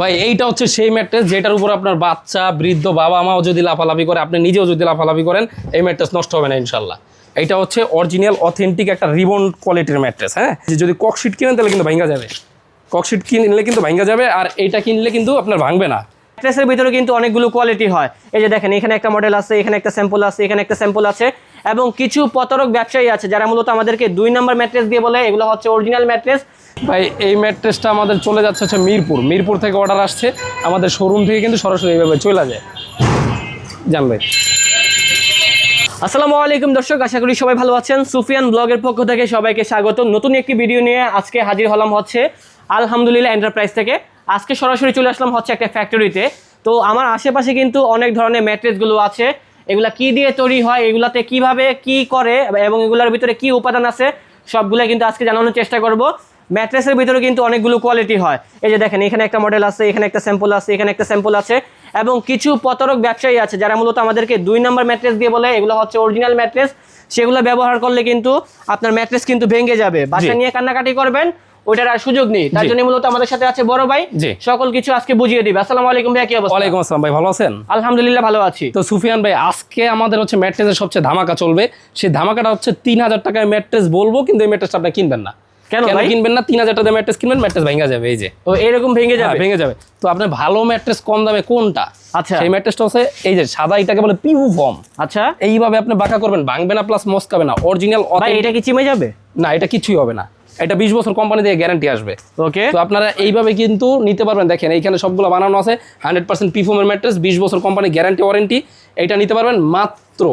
ভাই, এইটা হচ্ছে সেই ম্যাট্রেস যেটার উপর আপনার বাচ্চা, বৃদ্ধ বাবা মাও যদি লাফালাফি করে, আপনি নিজেও যদি লাফালাফি করেন, এই ম্যাট্রেস নষ্ট হবে না ইনশাল্লাহ এইটা হচ্ছে অরিজিনাল অথেন্টিক একটা রিবন কোয়ালিটির ম্যাট্রেস হ্যাঁ? যদি ককশিট কিনেন, তাহলে কিন্তু ভাঙ্গা যাবে। ককশিট কিনলে কিন্তু ভাঙ্গা যাবে, আর এইটা কিনলে কিন্তু আপনার ভাঙবে না। ম্যাট্রেসের ভিতরে কিন্তু অনেকগুলো কোয়ালিটি হয়। এই যে দেখেন, এখানে একটা মডেল আছে, এখানে একটা স্যাম্পল আছে, এখানে একটা স্যাম্পল আছে, এবং কিছু প্রতারক ব্যবসায়ী আছে, যারা মূলত আমাদেরকে দুই নম্বর ম্যাট্রেস দিয়ে বলে, এগুলো হচ্ছে অরিজিনাল ম্যাট্রেস। ভাই, এই ম্যাট্রেসটা আমাদের চলে যাচ্ছে হচ্ছে মিরপুর। মিরপুর থেকে অর্ডার আসছে। আমাদের শোরুম থেকে কিন্তু সরাসরি এইভাবে চলে যায়। জান ভাই। আসসালামু আলাইকুম দর্শক, আশা করি সবাই ভালো আছেন। সুফিয়ান ব্লগের পক্ষ থেকে সবাইকে স্বাগত। নতুন একটি ভিডিও নিয়ে আজকে হাজির হলাম হচ্ছে আলহামদুলিল্লাহ এন্টারপ্রাইজ থেকে। আজকে সরাসরি চলে আসলাম হচ্ছে একটা ফ্যাক্টরিতে তো আমার আশেপাশে কিন্তু অনেক ধরনের ম্যাট্রেসগুলো আছে। এগুলা কি দিয়ে তৈরি হয়, এগুলাতে কীভাবে কি করে এবং এগুলোর ভিতরে কি উপাদান আছে সবগুলো কিন্তু আজকে জানানোর চেষ্টা করব। ম্যাট্রেসের ভিতরে কিন্তু অনেকগুলো কোয়ালিটি হয়। এই যে দেখেন এখানে একটা মডেল আছে এখানে একটা স্যাম্পল আছে এখানে একটা স্যাম্পল আছে এবং কিছু প্রতারক ব্যবসায়ী আছে যারা মূলত আমাদেরকে দুই নম্বর ম্যাট্রেস দিয়ে বলে এগুলো হচ্ছে অরিজিনাল ম্যাট্রেস সেগুলো ব্যবহার করলে কিন্তু আপনার ম্যাট্রেস কিন্তু ভেঙে যাবে। বাসা নিয়ে কান্নাকাটি করবেন ওইটার আর সুযোগ নেই। তার জন্য মূলত আমাদের সাথে আছে বড় ভাই। সকল কিছু আজকে বুঝিয়ে দিবে। আসসালামু আলাইকুম ভাই কি অবস্থা? ওয়ালাইকুম আসসালাম ভাই ভালো আছেন? আলহামদুলিল্লাহ ভালো আছি। তো সুফিয়ান ভাই আজকে আমাদের হচ্ছে ম্যাট্রেসের সবচেয়ে ধামাকা চলবে। সেই ধামাকাটা হচ্ছে তিন হাজার টাকায় ম্যাট্রেস বলব কিন্তু এই ম্যাট্রেসটা আপনি কিনবেন না। কেন ভাই? কিনবেন না? তিন হাজার টাকা ম্যাট্রেস কিনবেন ম্যাট্রেস ভেঙে যাবে এই যে। ও এরকম ভেঙে হ্যাঁ, যাবে ভেঙে যাবে। তো আপনার ভালো ম্যাট্রেস কম দামে কোনটা? আচ্ছা। সেই ম্যাট্রেসটা হচ্ছে এই যে সাদা এটাকে বলে পিউ ফর্ম আচ্ছা। এইভাবে আপনি বাঁকা করবেন ভাঙবে না প্লাস মস্কাবে না। অরিজিনাল ভাই এটা কি চিমে যাবে? না এটা কিছুই হবে না। এটা বিশ বছর কোম্পানি দিয়ে গ্যারান্টি আসবে। ওকে। তো আপনারা এইভাবে কিন্তু নিতে পারবেন। দেখেন এইখানে সবগুলো বানানো আছে হান্ড্রেড পার্সেন্ট পিফোমের ম্যাট্রেস বিশ বছর কোম্পানি গ্যারান্টি ওয়ারেন্টি এটা নিতে পারবেন মাত্র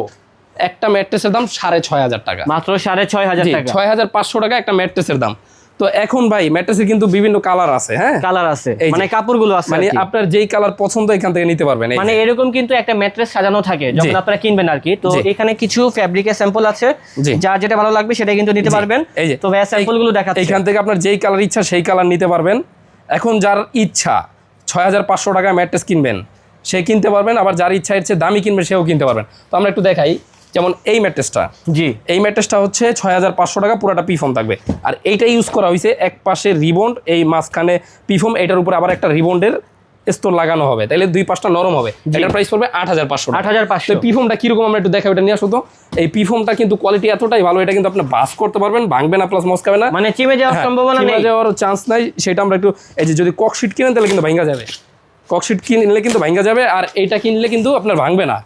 একটা ম্যাট্রেসের দাম সাড়ে ছয় হাজার টাকা। মাত্র সাড়ে ছয় হাজার টাকা। ছয় হাজার পাঁচশো টাকা একটা ম্যাট্রেসের দাম। তো এখন ভাই ম্যাট্রেসের কিন্তু বিভিন্ন কালার আছে হ্যাঁ? কালার আছে। যে। মানে কাপড়গুলো আছে মানে আপনার যেই কালার পছন্দ এখান থেকে নিতে পারবেন মানে এরকম কিন্তু একটা ম্যাট্রেস সাজানো থাকে যখন আপনারা কিনবেন আর কি। তো এখানে কিছু ফ্যাব্রিকের স্যাম্পল আছে। যার যেটা ভালো লাগবে সেটা কিন্তু নিতে পারবেন। এই যে। তো ভাইয়া স্যাম্পলগুলো দেখাচ্ছি। এখান থেকে আপনার যেই কালার ইচ্ছা সেই কালার নিতে পারবেন। এখন যার ইচ্ছা ছয় হাজার পাঁচশো টাকা ম্যাট্রেস কিনবেন সে কিনতে পারবেন। আবার যার ইচ্ছা ইচ্ছে দামি কিনবে সেও কিনতে পারবেন। তো আমরা একটু দেখাই। যেমন এই ম্যাট্রেসটা। জি। এই ম্যাট্রেসটা হচ্ছে ছয় হাজার পাঁচশো টাকা পুরোটা পিফম থাকবে। আর এইটা ইউজ করা হয়েছে এক পাশে রিবন্ড এই মাঝখানে পিফম এটার উপর আবার একটা রিবন্ডের স্তর লাগানো হবে। তাহলে দুই পাশটা নরম হবে। এটার প্রাইস পড়বে আট হাজার পাঁচশো। আট হাজার পাঁচশো পিফমটা কীরকম আমরা একটু দেখাই এটা নিয়ে আসো তো। এই পিফমটা কিন্তু কোয়ালিটি এতটাই ভালো এটা কিন্তু আপনি বাস করতে পারবেন ভাঙবে না প্লাস মস্কাবে না। মানে চিমে যাওয়ার হ্যাঁ, সম্ভাবনা নেই। যাওয়ার চান্স নাই সেটা আমরা একটু এই যে যদি ককশিট কিনেন তাহলে কিন্তু ভাঙা যাবে। ককশিট কিনলে কিন্তু ভাঙা যাবে আর এইটা কিনলে কিন্তু আপনার ভাঙবে না।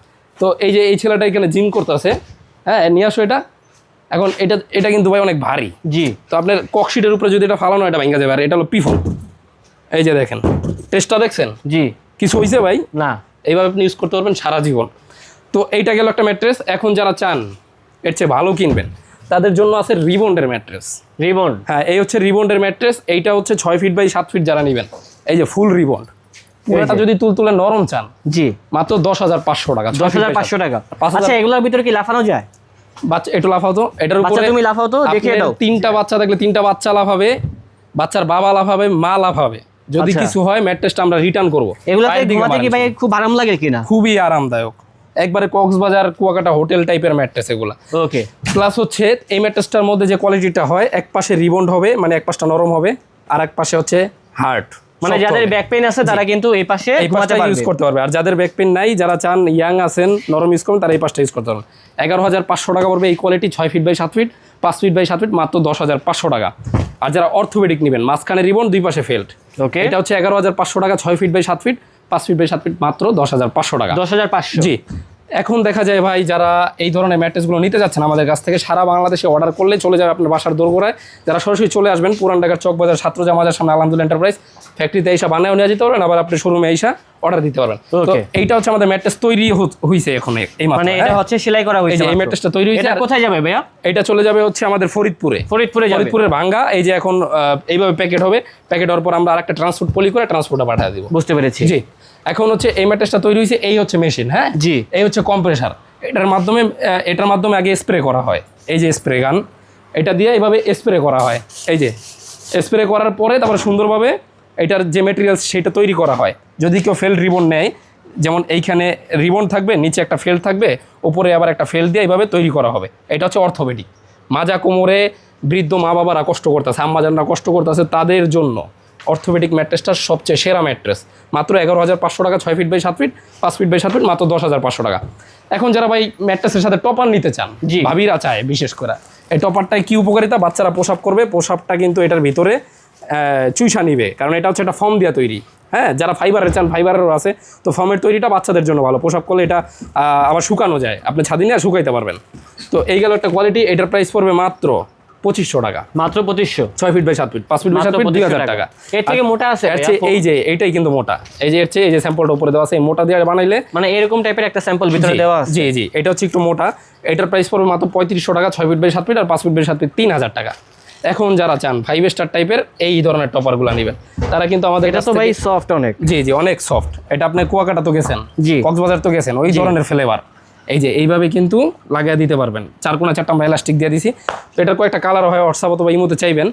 তো এই যে এই ছেলেটা এখানে জিম করতেছে হ্যাঁ নিয়ে আসো এটা। এখন এটা এটা কিন্তু ভাই অনেক ভারী। জি। তো আপনার ককশিটের উপরে যদি এটা ফালানো এটা ভাঙ্গা যাবে। আর এটা হলো পিফল এই যে দেখেন টেস্টটা দেখছেন? জি। কিছু হয়েছে ভাই? না। এইভাবে আপনি ইউজ করতে পারবেন সারা জীবন। তো এইটা গেল একটা ম্যাট্রেস এখন যারা চান এর চেয়ে ভালো কিনবেন। তাদের জন্য আছে রিবন্ডের ম্যাট্রেস রিবন্ড হ্যাঁ এই হচ্ছে রিবন্ডের ম্যাট্রেস এইটা হচ্ছে ছয় ফিট বাই সাত ফিট যারা নেবেন। এই যে ফুল রিবন্ড পুরোটা যদি তুলতুলে নরম চান। জি মাত্র দশ হাজার পাঁচশো টাকা দশ হাজার পাঁচশো টাকা। পাঁচ হাজার- আচ্ছা এগুলোর ভিতরে কি লাফানো যায়? বাচ্চা একটু লাফাও তো এটার উপরে। তুমি লাফাও তো দেখিয়ে দাও তিনটা বাচ্চা থাকলে তিনটা বাচ্চা লাফাবে বাচ্চার বাবা লাফাবে মা লাফাবে। যদি আচ্ছা। কিছু হয় ম্যাট্রেসটা আমরা রিটার্ন করব। এগুলাতে ঘুমাতে কি ভাই খুব আরাম লাগে কিনা? খুবই আরামদায়ক। একবারে কক্সবাজার কুয়াকাটা হোটেল টাইপের ম্যাট্রেস এগুলা। ওকে। প্লাস হচ্ছে এই ম্যাট্রেসটার মধ্যে যে কোয়ালিটিটা হয় এক পাশে রিবন্ড হবে মানে এক পাশটা নরম হবে আর এক পাশে হচ্ছে হার্ট মানে যাদের ব্যাক পেইন আছে তারা কিন্তু এই পাশে এই ঘুমাতে পাশটা ইউজ করতে পারবে। আর যাদের ব্যাক পেন নাই যারা চান ইয়াং আছেন নরম ইউজ করবেন তারা এই পাশটা ইউজ করতে পারবেন এগারো হাজার পাঁচশো টাকা পড়বে এই কোয়ালিটি ছয় ফিট বাই সাত ফিট পাঁচ ফিট বাই সাত ফিট মাত্র দশ হাজার পাঁচশো টাকা। আর যারা অর্থোপেডিক নেবেন মাঝখানে রিবন দুই পাশে ফেল্ট ওকে এটা হচ্ছে এগারো হাজার পাঁচশো টাকা ছয় ফিট বাই সাত ফিট পাঁচ ফিট বাই সাত ফিট মাত্র দশ হাজার পাঁচশো টাকা। দশ হাজার পাঁচশো। জি। এখন দেখা যায় ভাই যারা এই ধরনের ম্যাট্রেসগুলো নিতে যাচ্ছেন আমাদের কাছ থেকে সারা বাংলাদেশে অর্ডার করলে চলে যাবে আপনার বাসার দোরগোড়ায়। যারা সরাসরি চলে আসবেন পুরান ঢাকার চক বাজার ছাত্র জামাজার সামনে আলহামদুলিল্লাহ এন্টারপ্রাইজ ফ্যাক্টরিতে এসে বানায় নিয়ে যেতে পারবেন আবার আপনি শোরুমে এসে অর্ডার দিতে পারবেন। তো. এইটা হচ্ছে আমাদের ম্যাট্রেস তৈরি হইছে এখন এই মানে এটা হচ্ছে সেলাই করা হয়েছে এই ম্যাট্রেসটা তৈরি হয়েছে এটা কোথায় যাবে ভাইয়া? এটা চলে যাবে হচ্ছে আমাদের ফরিদপুরে। ফরিদপুরে যাবে। ফরিদপুরের ভাঙ্গা। এই যে এখন এইভাবে প্যাকেট হবে। প্যাকেট হওয়ার পর আমরা আরেকটা ট্রান্সপোর্ট পলি করে ট্রান্সপোর্টে পাঠিয়ে দিব। বুঝতে পেরেছি। জি। এখন হচ্ছে এই ম্যাট্রেসটা তৈরি হয়েছে এই হচ্ছে মেশিন হ্যাঁ? জি। এই হচ্ছে কম্প্রেসার এটার মাধ্যমে এটার মাধ্যমে আগে স্প্রে করা হয়। এই যে স্প্রে গান এটা দিয়ে এইভাবে স্প্রে করা হয়। এই যে স্প্রে করার পরে তারপরে সুন্দরভাবে এটার যে মেটেরিয়ালস সেটা তৈরি করা হয়। যদি কেউ ফেল রিবন নেয় যেমন এইখানে রিবন থাকবে নিচে একটা ফেল থাকবে ওপরে আবার একটা ফেল দিয়ে এইভাবে তৈরি করা হবে। এটা হচ্ছে অর্থোপেডিক মাজা কোমরে বৃদ্ধ মা বাবারা কষ্ট করতেছে আম্মাজানরা কষ্ট করতেছে তাদের জন্য। অর্থোপেডিক ম্যাট্রেসটা সবচেয়ে সেরা ম্যাট্রেস মাত্র এগারো হাজার পাঁচশো টাকা ছয় ফিট বাই সাত ফিট পাঁচ ফিট বাই সাত ফিট মাত্র দশ হাজার পাঁচশো টাকা। এখন যারা ভাই ম্যাট্রেসের সাথে টপার নিতে চান জি। ভাবিরা চায় বিশেষ করে এই টপারটায় কী উপকারিতা? বাচ্চারা পোশাক করবে পোশাকটা কিন্তু এটার ভিতরে চুইসা নিবে কারণ এটা হচ্ছে একটা ফর্ম দিয়া তৈরি। হ্যাঁ যারা ফাইবারের চান ফাইবারেরও আছে তো ফর্মের তৈরিটা বাচ্চাদের জন্য ভালো। পোশাক করলে এটা আবার শুকানো যায়। আপনি ছাদি নিয়ে শুকাইতে পারবেন। তো এই গেল একটা কোয়ালিটি এটার প্রাইস পড়বে মাত্র পঁচিশশো টাকা। মাত্র পঁচিশশো। ছয় ফিট বাই সাত ফিট পাঁচ ফিট বাই সাত ফিট দুই হাজার টাকা। এর থেকে মোটা আছে? এই যে এইটাই কিন্তু মোটা। এই যে এর চেয়ে এই যে স্যাম্পলটা উপরে দেওয়া আছে এই মোটা দিয়ে বানাইলে মানে এরকম টাইপের একটা স্যাম্পল ভিতরে দেওয়া আছে। জি জি। এটা হচ্ছে একটু মোটা। এটার প্রাইস পড়বে মাত্র পঁয়ত্রিশশো টাকা ছয় ফিট বাই সাত ফিট আর পাঁচ ফিট বাই সাত ফিট তিন হাজার টাকা। এখন যারা চান ফাইভ স্টার টাইপের এই ধরনের টপারগুলো নেবেন। তারা কিন্তু আমাদের এটা তো ভাই সফট অনেক। জি জি অনেক সফট এটা আপনি কুয়াকাটা তো গেছেন জি। কক্সবাজার তো গেছেন ওই ধরনের ফ্লেভার এই যে এইভাবে কিন্তু লাগিয়ে দিতে পারবেন। চার কোনা চারটা আমরা এলাস্টিক দিয়ে দিছি। তো এটার কয়েকটা কালার হয় হোয়াটসঅ্যাপ অথবা ইমোতে চাইবেন।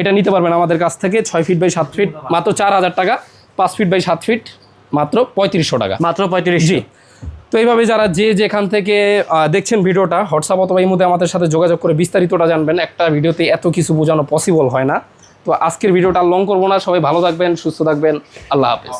এটা নিতে পারবেন আমাদের কাছ থেকে ছয় ফিট বাই সাত ফিট মাত্র চার হাজার টাকা। পাঁচ ফিট বাই সাত ফিট মাত্র পঁয়ত্রিশশো টাকা। মাত্র পঁয়ত্রিশ জি। তো এইভাবে যারা যে যেখান থেকে দেখছেন ভিডিওটা হোয়াটসঅ্যাপ অথবা এই মধ্যে আমাদের সাথে যোগাযোগ করে বিস্তারিতটা জানবেন। একটা ভিডিওতে এত কিছু বোঝানো পসিবল হয় না। তো আজকের ভিডিওটা লং করব না। সবাই ভালো থাকবেন সুস্থ থাকবেন। আল্লাহ হাফেজ।